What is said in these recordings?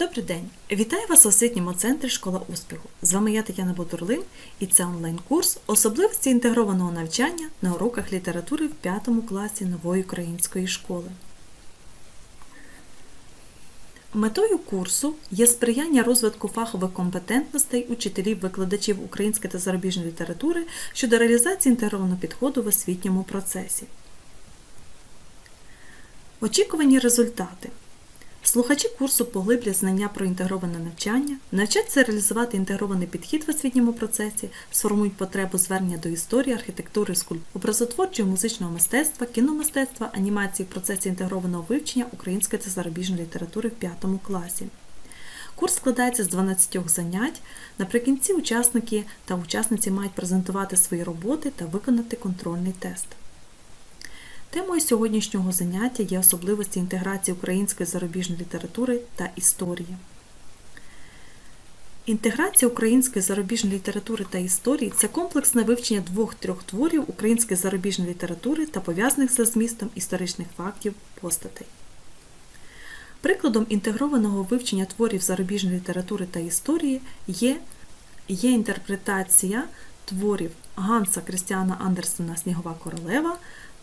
Добрий день! Вітаю вас у освітньому центрі Школа успіху. З вами я Тетяна Бутурлин і це онлайн-курс особливості інтегрованого навчання на уроках літератури в 5 класі нової української школи. Метою курсу є сприяння розвитку фахових компетентностей учителів, викладачів української та зарубіжної літератури щодо реалізації інтегрованого підходу в освітньому процесі. Очікувані результати. Слухачі курсу поглиблять знання про інтегроване навчання, навчаться реалізувати інтегрований підхід в освітньому процесі, сформують потребу звернення до історії, архітектури, скульптури, образотворчого музичного мистецтва, кіномистецтва, анімації в процесі інтегрованого вивчення української та зарубіжної літератури в 5 класі. Курс складається з 12 занять. Наприкінці учасники та учасниці мають презентувати свої роботи та виконати контрольний тест. Темою сьогоднішнього заняття є особливості інтеграції української зарубіжної літератури та історії. Інтеграція української зарубіжної літератури та історії це комплексне вивчення двох-трьох творів української зарубіжної літератури та пов'язаних за змістом історичних фактів постатей. Прикладом інтегрованого вивчення творів зарубіжної літератури та історії є, є інтерпретація творів Ганса Крістіана Андерсена Снігова королева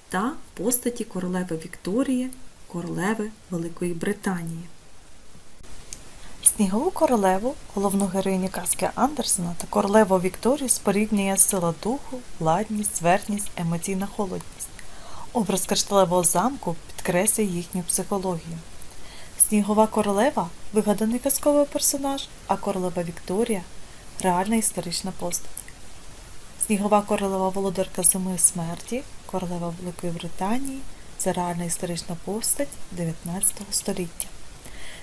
та постаті королеви Вікторії, королеви Великої Британії. Снігову королеву, головну героїню казки Андерсена та королеву Вікторію спорівнює сила духу, ладність, зверхність, емоційна холодність. Образ кришталевого замку підкреслює їхню психологію. Снігова королева вигаданий казковий персонаж, а королева Вікторія реальна історична постать. Снігова королева володарка зими смерті, королева Великої Британії це реальна історична постать 19 століття.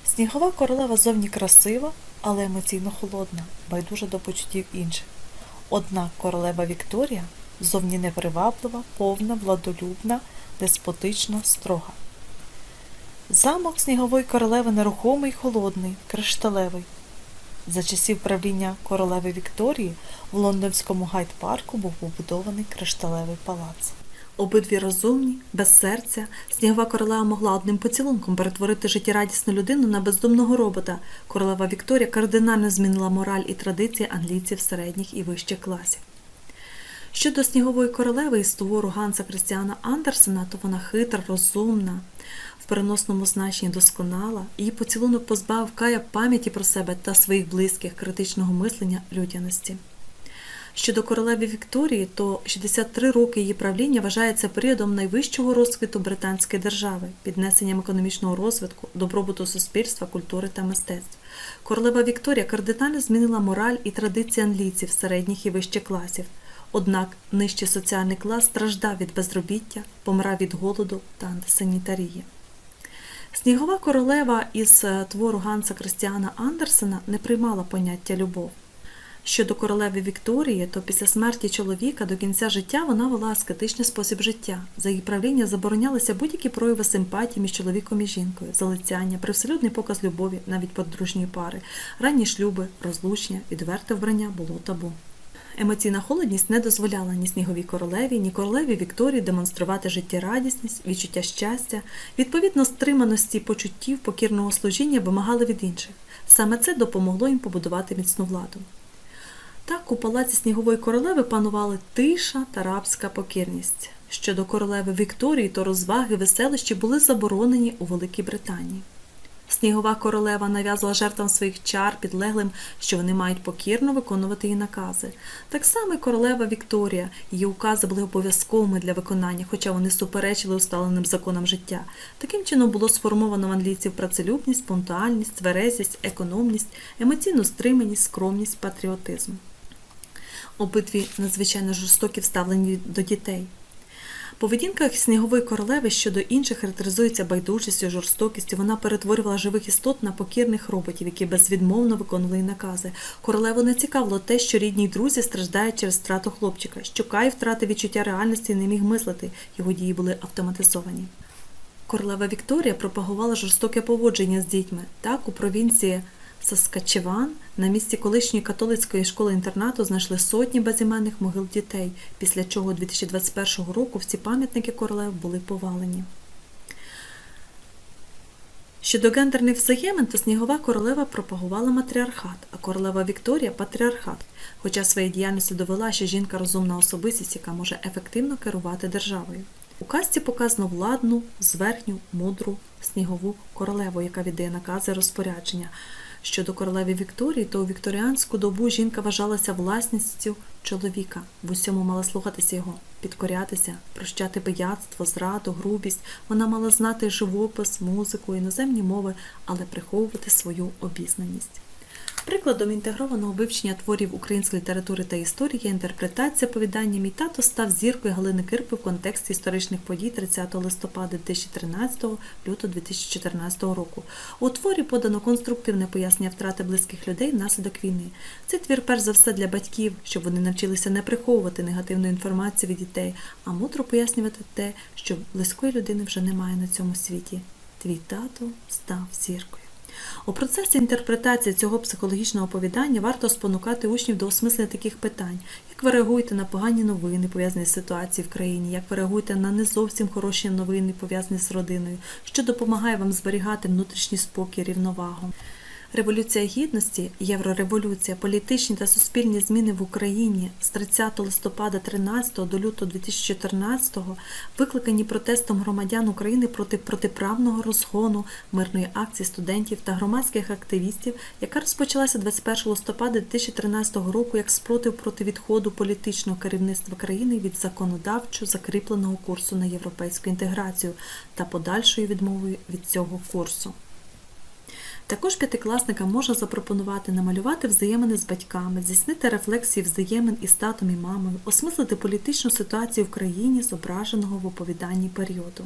Снігова королева зовні красива, але емоційно холодна, байдужа до почуттів інших. Однак королева Вікторія зовні неприваблива, повна, владолюбна, деспотична, строга. Замок снігової королеви нерухомий, холодний, кришталевий. За часів правління королеви Вікторії в лондонському гайд-парку був побудований кришталевий палац. Обидві розумні, без серця, снігова королева могла одним поцілунком перетворити життєрадісну людину на бездумного робота. Королева Вікторія кардинально змінила мораль і традиції англійців середніх і вищих класів. Щодо снігової королеви із твору Ганса Крістіана Андерсена, то вона хитра, розумна, в переносному значенні досконала, її поцілунок позбавив кая пам'яті про себе та своїх близьких, критичного мислення, людяності. Щодо королеви Вікторії, то 63 роки її правління вважається періодом найвищого розквіту британської держави, піднесенням економічного розвитку, добробуту суспільства, культури та мистецтв. Королева Вікторія кардинально змінила мораль і традиції англійців середніх і вищих класів. Однак нижчий соціальний клас страждав від безробіття, помирав від голоду та антисанітарії. Снігова королева із е, твору Ганса Крістіана Андерсена не приймала поняття любов. Щодо королеви Вікторії, то після смерті чоловіка до кінця життя вона вела аскетичний спосіб життя. За її правління заборонялися будь-які прояви симпатії між чоловіком і жінкою, залицяння, привселюдний показ любові, навіть подружньої пари, ранні шлюби, розлучення, відверте вбрання було табу. Емоційна холодність не дозволяла ні сніговій королеві, ні королеві Вікторії демонструвати життєрадісність, відчуття щастя, відповідно стриманості почуттів покірного служіння вимагали від інших. Саме це допомогло їм побудувати міцну владу. Так у палаці снігової королеви панували тиша та рабська покірність. Щодо королеви Вікторії, то розваги, веселищі були заборонені у Великій Британії. Снігова королева нав'язувала жертвам своїх чар підлеглим, що вони мають покірно виконувати її накази. Так само і королева Вікторія, її укази були обов'язковими для виконання, хоча вони суперечили усталеним законам життя. Таким чином було сформовано в англійців працелюбність, пунктуальність, тверезість, економність, емоційну стриманість, скромність, патріотизм. Обидві надзвичайно жорстокі вставлені до дітей. Поведінка снігової королеви щодо інших характеризується байдужістю, жорстокістю. Вона перетворювала живих істот на покірних роботів, які безвідмовно виконували накази. Королеву не цікавило те, що рідні друзі страждають через втрату хлопчика. що Кай втратив відчуття реальності і не міг мислити. Його дії були автоматизовані. Королева Вікторія пропагувала жорстоке поводження з дітьми. Так, у провінції Саскачеван на місці колишньої католицької школи-інтернату знайшли сотні безіменних могил дітей, після чого 2021 року всі пам'ятники королев були повалені. Щодо гендерних взаємин, то снігова королева пропагувала матріархат, а королева Вікторія патріархат. Хоча своєю діяльністю довела, що жінка розумна особистість, яка може ефективно керувати державою. У казці показано владну, зверхню, мудру, снігову королеву, яка віддає накази розпорядження. Щодо королеви Вікторії, то у вікторіанську добу жінка вважалася власністю чоловіка. В усьому мала слухатися його, підкорятися, прощати пияцтво, зраду, грубість. Вона мала знати живопис, музику, іноземні мови, але приховувати свою обізнаність. Прикладом інтегрованого вивчення творів української літератури та історії є інтерпретація повідання «Мій тато став зіркою Галини Кирпи в контексті історичних подій 30 листопада 2013 лютого 2014 року. У творі подано конструктивне пояснення втрати близьких людей внаслідок війни. Цей твір перш за все для батьків, щоб вони навчилися не приховувати негативну інформацію від дітей, а мудро пояснювати те, що близької людини вже немає на цьому світі. Твій тато став зіркою. У процесі інтерпретації цього психологічного оповідання варто спонукати учнів до осмислення таких питань, як ви реагуєте на погані новини, пов'язані з ситуацією в країні, як ви реагуєте на не зовсім хороші новини, пов'язані з родиною, що допомагає вам зберігати внутрішній спокій, рівновагу. Революція гідності, єврореволюція, політичні та суспільні зміни в Україні з 30 листопада 13 до лютого 2014 викликані протестом громадян України проти протиправного розгону мирної акції студентів та громадських активістів, яка розпочалася 21 листопада 2013 року як спротив проти відходу політичного керівництва країни від законодавчо закріпленого курсу на європейську інтеграцію та подальшою відмовою від цього курсу. Також п'ятикласникам можна запропонувати намалювати взаємини з батьками, здійснити рефлексії взаємин із татом і мамою, осмислити політичну ситуацію в країні, зображеного в оповіданні періоду.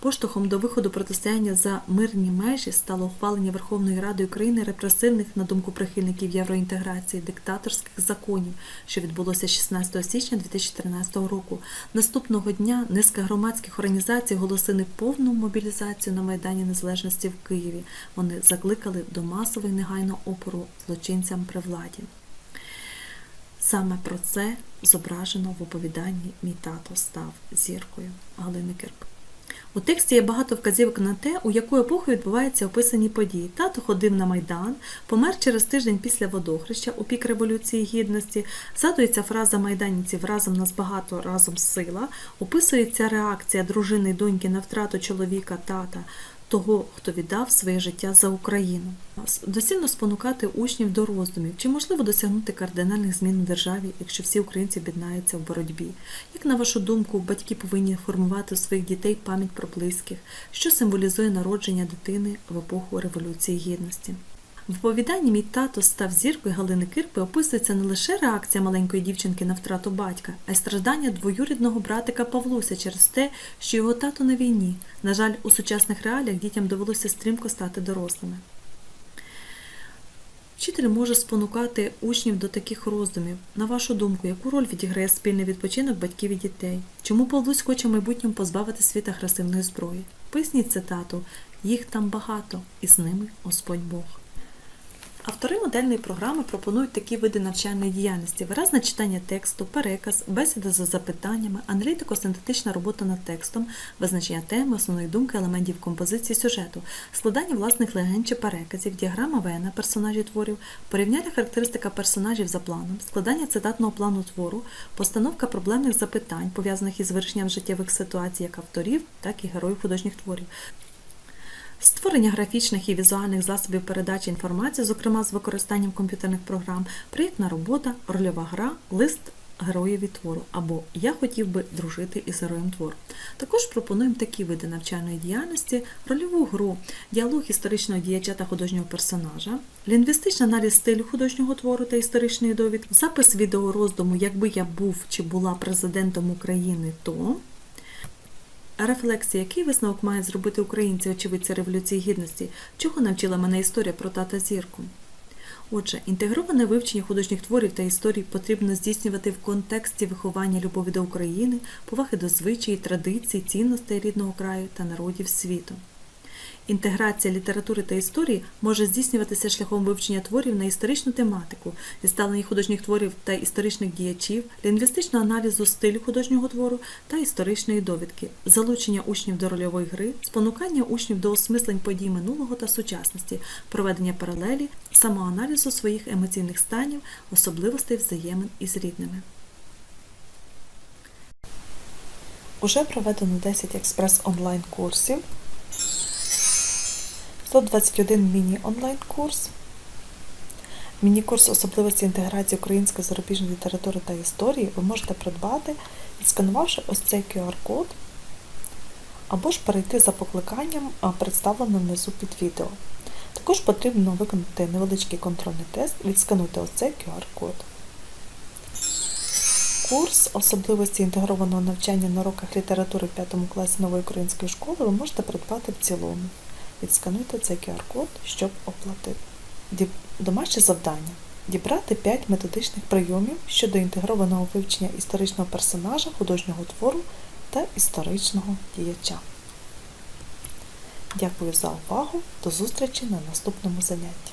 Поштовхом до виходу протистояння за мирні межі стало ухвалення Верховної Ради України репресивних, на думку прихильників євроінтеграції, диктаторських законів, що відбулося 16 січня 2013 року. Наступного дня низка громадських організацій оголосили повну мобілізацію на Майдані Незалежності в Києві. Вони закликали до масової негайного опору злочинцям при владі. Саме про це зображено в оповіданні Мій тато став зіркою Галини Кирк. У тексті є багато вказівок на те, у яку епоху відбуваються описані події. Тато ходив на Майдан, помер через тиждень після водохреща у пік Революції Гідності, згадується фраза майданівців разом нас багато, разом сила, описується реакція дружини й доньки на втрату чоловіка, тата, того, хто віддав своє життя за Україну. Доцільно спонукати учнів до роздумів, чи можливо досягнути кардинальних змін у державі, якщо всі українці об'єднаються в боротьбі. Як на вашу думку, батьки повинні формувати у своїх дітей пам'ять про близьких, що символізує народження дитини в епоху Революції Гідності? В оповіданні мій тато став зіркою Галини Кирпи описується не лише реакція маленької дівчинки на втрату батька, а й страждання двоюрідного братика Павлуся через те, що його тато на війні. На жаль, у сучасних реаліях дітям довелося стрімко стати дорослими. Вчитель може спонукати учнів до таких роздумів. На вашу думку, яку роль відіграє спільний відпочинок батьків і дітей? Чому Павлусь хоче в майбутньому позбавити світ агресивної зброї? Поясніть цитату: їх там багато, і з ними Господь Бог. Автори модельної програми пропонують такі види навчальної діяльності: виразне читання тексту, переказ, бесіда за запитаннями, аналітико-синтетична робота над текстом, визначення теми, основної думки, елементів композиції сюжету, складання власних легенд чи переказів, діаграма Вена персонажів творів, порівняння характеристика персонажів за планом, складання цитатного плану твору, постановка проблемних запитань, пов'язаних із вирішенням життєвих ситуацій як авторів, так і героїв художніх творів. Створення графічних і візуальних засобів передачі інформації, зокрема з використанням комп'ютерних програм, проєктна робота, рольова гра, лист героєві твору або Я хотів би дружити із героєм твору. Також пропонуємо такі види навчальної діяльності: рольову гру, діалог історичного діяча та художнього персонажа, лінгвістичний аналіз стилю художнього твору та історичної довідки, запис відеороздуму Якби я був чи була президентом України, то. Рефлексія, який висновок мають зробити українці, очевидці Революції Гідності, чого навчила мене історія про тата зірку? Отже, інтегроване вивчення художніх творів та історій потрібно здійснювати в контексті виховання любові до України, поваги до звичаї, традицій, цінностей рідного краю та народів світу. Інтеграція літератури та історії може здійснюватися шляхом вивчення творів на історичну тематику, зіставлення художніх творів та історичних діячів, лінгвістичного аналізу стилю художнього твору та історичної довідки, залучення учнів до рольової гри, спонукання учнів до осмислень подій минулого та сучасності, проведення паралелі, самоаналізу своїх емоційних станів, особливостей взаємин із рідними. Уже проведено 10 експрес-онлайн курсів, 121 міні-онлайн курс, міні-курс особливості інтеграції української зарубіжної літератури та історії ви можете придбати, відсканувавши ось цей QR-код, або ж перейти за покликанням, представленим внизу під відео. Також потрібно виконати невеличкий контрольний тест, відскануйте ось цей QR-код. Курс особливості інтегрованого навчання на уроках літератури в 5 класі нової української школи ви можете придбати в цілому. Відскануйте цей QR-код, щоб оплатити. Домашнє завдання. Дібрати 5 методичних прийомів щодо інтегрованого вивчення історичного персонажа, художнього твору та історичного діяча. Дякую за увагу. До зустрічі на наступному занятті.